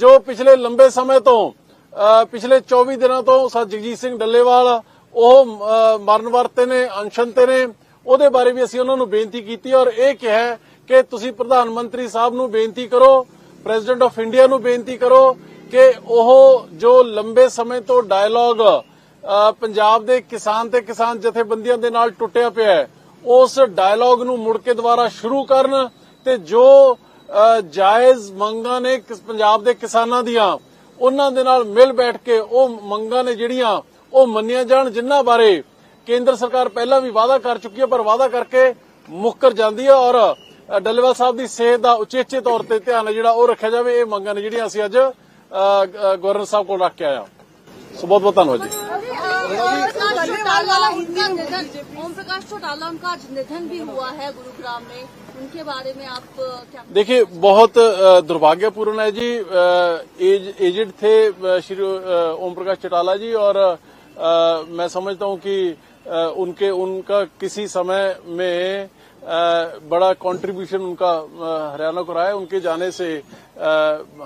ਜੋ ਪਿਛਲੇ ਲੰਬੇ ਸਮੇਂ ਤੋਂ ਪਿਛਲੇ 24 ਦਿਨਾਂ ਤੋਂ ਸਰ ਜਗਜੀਤ ਸਿੰਘ ਡੱਲੇਵਾਲ, ਉਹ ਮਰਨ ਵਰਤੇ ਨੇ ਅਨਸ਼ਨ ਤੇ ਨੇ, ਉਹਦੇ ਬਾਰੇ ਵੀ ਅਸੀਂ ਉਹਨਾਂ ਨੂੰ ਬੇਨਤੀ ਕੀਤੀ ਔਰ ਇਹ ਕਿਹਾ ਕਿ ਤੁਸੀਂ ਪ੍ਰਧਾਨ ਮੰਤਰੀ ਸਾਹਿਬ ਨੂੰ ਬੇਨਤੀ ਕਰੋ, ਪ੍ਰੈਜ਼ੀਡੈਂਟ ਆਫ ਇੰਡੀਆ ਨੂੰ ਬੇਨਤੀ ਕਰੋ ਕਿ ਉਹ ਜੋ ਲੰਬੇ ਸਮੇਂ ਤੋਂ ਡਾਇਲੌਗ ਪੰਜਾਬ ਦੇ ਕਿਸਾਨ ਤੇ ਕਿਸਾਨ ਜਥੇਬੰਦੀਆਂ ਦੇ ਨਾਲ ਟੁੱਟਿਆ ਪਿਆ ਹੈ, ਉਸ ਡਾਇਲੌਗ ਨੂੰ ਮੁੜ ਕੇ ਦੁਬਾਰਾ ਸ਼ੁਰੂ ਕਰਨ ਤੇ ਜੋ ਜਾਇਜ਼ ਮੰਗਾਂ ਨੇ ਕਿਸ- ਪੰਜਾਬ ਦੇ ਕਿਸਾਨਾਂ ਦੀਆਂ ਉਹਨਾਂ ਦੇ ਨਾਲ ਮਿਲ ਬੈਠ ਕੇ ਉਹ ਮੰਗਾਂ ਨੇ ਜਿਹੜੀਆਂ ਉਹ ਮੰਨੀਆਂ ਜਾਣ ਜਿਨ੍ਹਾਂ ਬਾਰੇ ਕੇਂਦਰ ਸਰਕਾਰ ਪਹਿਲਾਂ ਵੀ ਵਾਅਦਾ ਕਰ ਚੁੱਕੀ ਹੈ ਪਰ ਵਾਅਦਾ ਕਰਕੇ ਮੁੱਕਰ ਜਾਂਦੀ ਹੈ ਔਰ ਅ, ਡੱਲੇਵਾਲ ਸਾਹਿਬ ਦੀ ਸਿਹਤ ਦਾ ਉਚੇਚੇ ਤੌਰ ਤੇ ਧਿਆਨ ਹੈ ਜਿਹੜਾ ਉਹ ਰੱਖਿਆ ਜਾਵੇ ਇਹ ਮੰਗਾਂ ਨੇ ਜਿਹੜੀਆਂ ਅਸੀਂ ਅੱਜ ਅ, ਅ, ਗਵਰਨਰ ਸਾਹਿਬ ਕੋਲ ਰੱਖ ਕੇ ਆਇਆ ਸੋ ਬਹੁਤ ਬਹੁਤ ਧੰਨਵਾਦ ਜੀ ओम प्रकाश चौटाला उनका निधन ओम प्रकाश चौटाला उनका निधन भी हुआ है गुरुग्राम में उनके बारे में आप क्या देखिए बहुत दुर्भाग्यपूर्ण है जी एज एजेड थे श्री ओम प्रकाश चौटाला जी और अ, मैं समझता हूँ कि अ, उनके उनका किसी समय में अ, बड़ा कंट्रीब्यूशन उनका हरियाणा को रहा है। उनके जाने से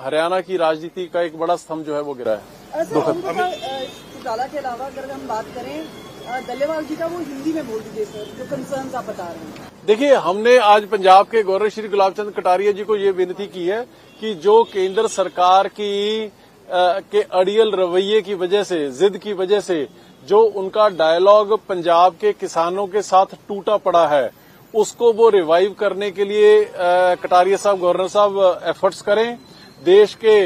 हरियाणा की राजनीति का एक बड़ा स्तंभ जो है वो गिरा है। सर ओम प्रकाश अ, चौटाला के अलावा अगर हम बात करें अ, डल्लेवाल जी का वो हिंदी में बोल दीजिए सर जो कंसर्न आप बता रहे हैं। देखिए हमने आज पंजाब के गवर्नर श्री गुलाब चंद कटारिया जी को ये विनती की है कि जो केंद्र सरकार की अ, के अड़ियल रवैये की वजह से जिद की वजह से जो उनका डायलॉग पंजाब के किसानों के साथ टूटा पड़ा है उसको वो रिवाइव करने के लिए अ, कटारिया साहब गवर्नर साहब एफर्ट्स करें। देश के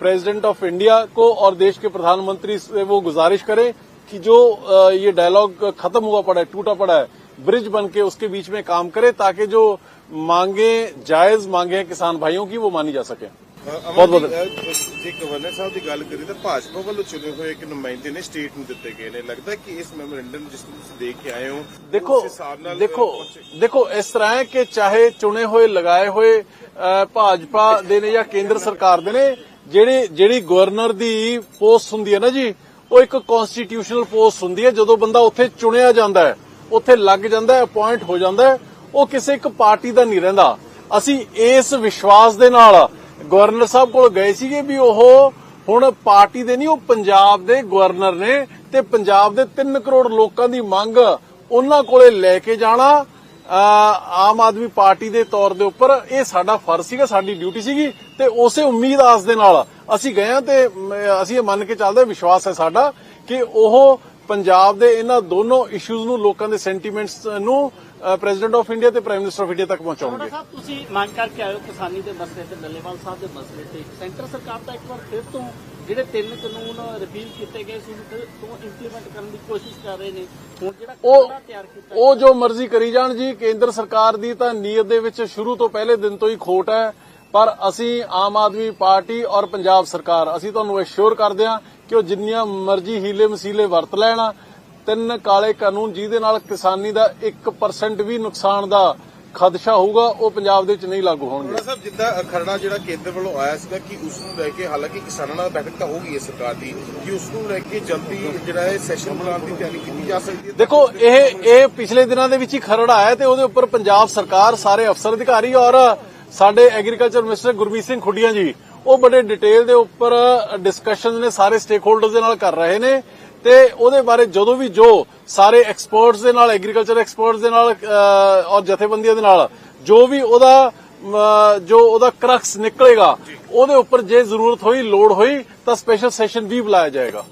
प्रेसिडेंट ऑफ़ इंडिया को और देश के प्रधानमंत्री से वो गुजारिश करें कि जो अ, ये डायलॉग खत्म हुआ पड़ा है टूटा पड़ा है ब्रिज बन के उसके बीच में काम करे ताकि जो मांगे जायज मांगे हैं किसान भाइयों की वो मानी जा सके ਬਹੁਤ ਬਹੁਤ- ਜੇ ਗਵਰਨਰ ਸਾਹਿਬ ਦੀ ਗੱਲ ਕਰੀ ਤਾਂ ਭਾਜਪਾ ਵੱਲੋਂ ਚੁਣੇ ਹੋਏ ਇੱਕ ਨੁਮਾਇੰਦੇ ਨੇ ਸਟੇਟ ਨੂੰ ਦਿੱਤੇ ਗਏ ਨੇ ਲੱਗਦਾ ਕਿ ਇਸ ਮੈਮੋਰੈਂਡਮ ਜਿਸ ਨੂੰ ਤੁਸੀਂ ਦੇਖ ਕੇ ਆਏ ਹੋ ਦੇਖੋ ਉਸ ਹਿਸਾਬ ਨਾਲ ਦੇਖੋ ਪਹੁੰਚੇ। ਦੇਖੋ ਇਸ ਤਰ੍ਹਾਂ ਹੈ ਕਿ ਚਾਹੇ ਚੁਣੇ ਹੋਏ ਲਗਾਏ ਹੋਏ ਅ, ਭਾਜਪਾ ਦੇ ਨੇ ਜਾਂ ਕੇਂਦਰ ਸਰਕਾਰ ਦੇ ਨੇ ਜਿਹੜੀ ਜਿਹੜੀ ਗਵਰਨਰ ਦੀ ਪੋਸਟ ਹੁੰਦੀ ਹੈ ਨਾ ਜੀ ਉਹ ਇੱਕ ਕਨਸਟੀਟਿਊਸ਼ਨਲ ਪੋਸਟ ਹੁੰਦੀ ਹੈ, ਜਦੋਂ ਬੰਦਾ ਉੱਥੇ ਚੁਣਿਆ ਜਾਂਦਾ ਹੈ, ਉੱਥੇ ਲੱਗ ਜਾਂਦਾ ਹੈ ਅਪਾਇੰਟ ਹੋ ਜਾਂਦਾ ਹੈ, ਉਹ ਕਿਸੇ ਇੱਕ ਪਾਰਟੀ ਦਾ ਨਹੀਂ ਰਹਿੰਦਾ। ਅਸੀਂ ਇਸ ਵਿਸ਼ਵਾਸ ਦੇ ਨਾਲ ਗਵਰਨਰ ਸਾਹਿਬ ਕੋਲ ਗਏ ਸੀਗੇ ਵੀ ਉਹ ਹੁਣ ਪਾਰਟੀ ਦੇ ਨਹੀਂ, ਉਹ ਪੰਜਾਬ ਦੇ ਗਵਰਨਰ ਨੇ ਤੇ ਪੰਜਾਬ ਦੇ 3 ਕਰੋੜ ਲੋਕਾਂ ਦੀ ਮੰਗ ਉਹਨਾਂ ਕੋਲੇ ਲੈ ਕੇ ਜਾਣਾ ਆਮ ਆਦਮੀ ਪਾਰਟੀ ਦੇ ਤੌਰ ਦੇ ਉੱਪਰ ਇਹ ਸਾਡਾ ਫਰਜ਼ ਸੀਗਾ, ਸਾਡੀ ਡਿਊਟੀ ਸੀਗੀ ਤੇ ਉਸੇ ਉਮੀਦ ਆਸ ਦੇ ਨਾਲ ਅਸੀਂ ਗਏ ਹਾਂ ਤੇ ਅਸੀਂ ਇਹ ਮੰਨ ਕੇ ਚੱਲਦੇ ਵਿਸ਼ਵਾਸ ਹੈ ਸਾਡਾ ਕਿ ਉਹ ਪੰਜਾਬ ਦੇ ਇਹਨਾਂ ਦੋਨੋਂ ਇਸ਼ੂਜ਼ ਨੂੰ ਲੋਕਾਂ ਦੇ ਸੈਂਟੀਮੈਂਟਸ ਨੂੰ ਪ੍ਰੈਜ਼ੀਡੈਂਟ ਆਫ ਇੰਡੀਆ ਤੇ ਪ੍ਰਾਈਮ ਮਿਨਿਸਟਰ ਆਫ ਇੰਡੀਆ ਤੱਕ ਪਹੁੰਚਾਉਣਗੇ। ਸਾਹਿਬ ਤੁਸੀਂ ਮੰਗ ਕਰਕੇ ਆਏ ਕਿਸਾਨੀ ਦੇ ਮਸਲੇ ਤੇ, ਡੱਲੇਵਾਲ ਸਾਹਿਬ ਦੇ ਮਸਲੇ ਤੇ। ਸੈਂਟਰ ਸਰਕਾਰ ਤਾਂ ਇੱਕ ਵਾਰ ਫਿਰ ਤੋਂ ਜਿਹੜੇ ਤਿੰਨ ਕਾਨੂੰਨ ਰਿਪੀਲ ਕੀਤੇ ਗਏ ਸੀ ਉਹਨੂੰ ਫਿਰ ਤੋਂ ਇੰਪਲੀਮੈਂਟ ਕਰਨ ਦੀ ਕੋਸ਼ਿਸ਼ ਕਰ ਰਹੇ ਨੇ। ਹੁਣ ਜਿਹੜਾ ਉਹ ਕਾਨੂੰਨ ਤਿਆਰ ਕੀਤਾ ਉਹ ਜੋ ਮਰਜ਼ੀ ਕਰੀ ਜਾਣ ਜੀ ਕੇਂਦਰ ਸਰਕਾਰ ਦੀ ਤਾਂ ਨੀਅਤ ਦੇ ਵਿੱਚ ਸ਼ੁਰੂ ਤੋਂ ਪਹਿਲੇ ਦਿਨ ਤੋਂ ਹੀ ਖੋਟ ਹੈ ਪਰ ਅਸੀਂ ਆਮ ਆਦਮੀ ਪਾਰਟੀ ਔਰ ਪੰਜਾਬ ਸਰਕਾਰ ਅਸੀਂ ਤੁਹਾਨੂੰ ਅਸ਼ੋਰ ਕਰਦੇ ਹਾਂ ਕਿ ਉਹ ਜਿੰਨੀਆਂ ਮਰਜ਼ੀ ਹੀਲੇ ਮਸੀਲੇ ਵਰਤ ਲੈਣ ਤਿੰਨ ਕਾਲੇ ਕਾਨੂੰਨ ਜਿਹਦੇ ਨਾਲ ਕਿਸਾਨੀ ਦਾ 1% ਵੀ ਨੁਕਸਾਨ ਦਾ ਖਦਸ਼ਾ ਹੋਊਗਾ ਉਹ ਪੰਜਾਬ ਦੇ ਵਿੱਚ ਨਹੀਂ ਲਾਗੂ ਹੋਣਗੇ। ਸਾਹਿਬ ਜਿੱਦਾਂ ਖਰੜਾ ਜਿਹੜਾ ਕੇਂਦਰ ਵੱਲੋਂ ਆਇਆ ਸੀਗਾ ਕਿ ਉਸ ਨੂੰ ਲੈ ਕੇ ਹਾਲਾਂਕਿ ਕਿਸਾਨਾਂ ਨਾਲ ਬੈਠਕ ਤਾਂ ਹੋ ਗਈ ਹੈ ਸਰਕਾਰ ਦੀ ਕਿ ਉਸ ਨੂੰ ਲੈ ਕੇ ਜਲਦੀ ਜਿਹੜਾ ਹੈ ਸੈਸ਼ਨ ਬੁਲਾਉਣ ਦੀ ਤਿਆਰੀ ਕੀਤੀ ਜਾ ਸਕਦੀ ਹੈ ਦੇਖੋ ਇਹ ਇਹ ਪਿਛਲੇ ਦਿਨਾਂ ਦੇ ਵਿੱਚ ਹੀ ਖਰੜ ਆਇਆ ਤੇ ਉਹਦੇ ਉੱਪਰ ਪੰਜਾਬ ਸਰਕਾਰ ਸਾਰੇ ਅਫਸਰ ਅਧਿਕਾਰੀ ਔਰ ਸਾਡੇ ਐਗਰੀਕਲਚਰ ਮਿਨਿਸਟਰ ਗੁਰਮੀਤ ਸਿੰਘ ਖੁੱਡੀਆਂ ਜੀ ਉਹ ਬੜੇ ਡਿਟੇਲ ਦੇ ਉੱਪਰ ਡਿਸਕਸ਼ਨਸ ਨੇ ਸਾਰੇ ਸਟੇਕ ਹੋਲਡਰਸ ਦੇ ਨਾਲ ਕਰ ਰਹੇ ਨੇ। ਤੇ ਉਹਦੇ ਬਾਰੇ ਜਦੋਂ ਵੀ ਜੋ ਸਾਰੇ ਐਕਸਪਰਟਸ ਦੇ ਨਾਲ ਐਗਰੀਕਲਚਰ ਐਕਸਪਰਟਸ ਦੇ ਨਾਲ ਔਰ ਜਥੇਬੰਦੀਆਂ ਦੇ ਨਾਲ, ਜੋ ਵੀ ਉਹਦਾ ਜੋ ਉਹਦਾ ਕਰਕਸ ਨਿਕਲੇਗਾ, ਉਹਦੇ ਉੱਪਰ ਜੇ ਜ਼ਰੂਰਤ ਹੋਈ, ਲੋੜ ਹੋਈ, ਤਾਂ ਸਪੈਸ਼ਲ ਸੈਸ਼ਨ ਵੀ ਬੁਲਾਇਆ ਜਾਏਗਾ।